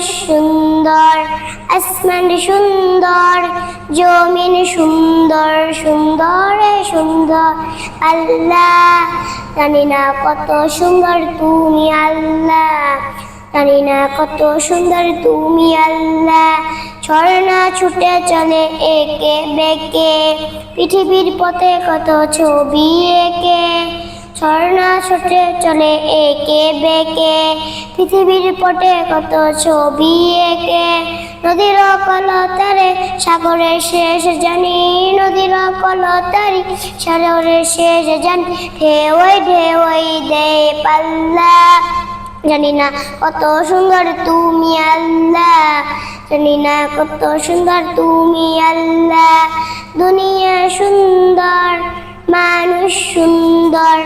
সুন্দর, আসমান সুন্দর, জমিন সুন্দর, সুন্দরে সুন্দর। আল্লাহ, জানি না কত সুন্দর তুমি আল্লাহ। জানি না কত সুন্দর তুমি আল্লাহ। ঝর্ণা ছুটে চলে একে বেঁকে, পৃথিবীর পথে কত ছবি এঁকে। ছুটে চলে একে বেঁকে, পৃথিবীর পটে কত ছবি একে। নদীর কলতারে সাগরের শেষ জানি। নদীর কলতারি সাগরের শেষ জানি। ঢেউই ঢেউই দে পাল্লা। জানি না কত সুন্দর তুমি আল্লাহ। জানি না কত সুন্দর তুমি আল্লাহ। দুনিয়া সুন্দর, মানুষ সুন্দর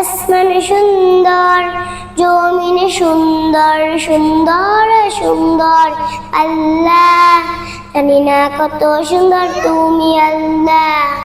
আসমানে সুন্দর জমিনে সুন্দর সুন্দর সুন্দর। আল্লাহ জানি না কত সুন্দর তুমি আল্লাহ।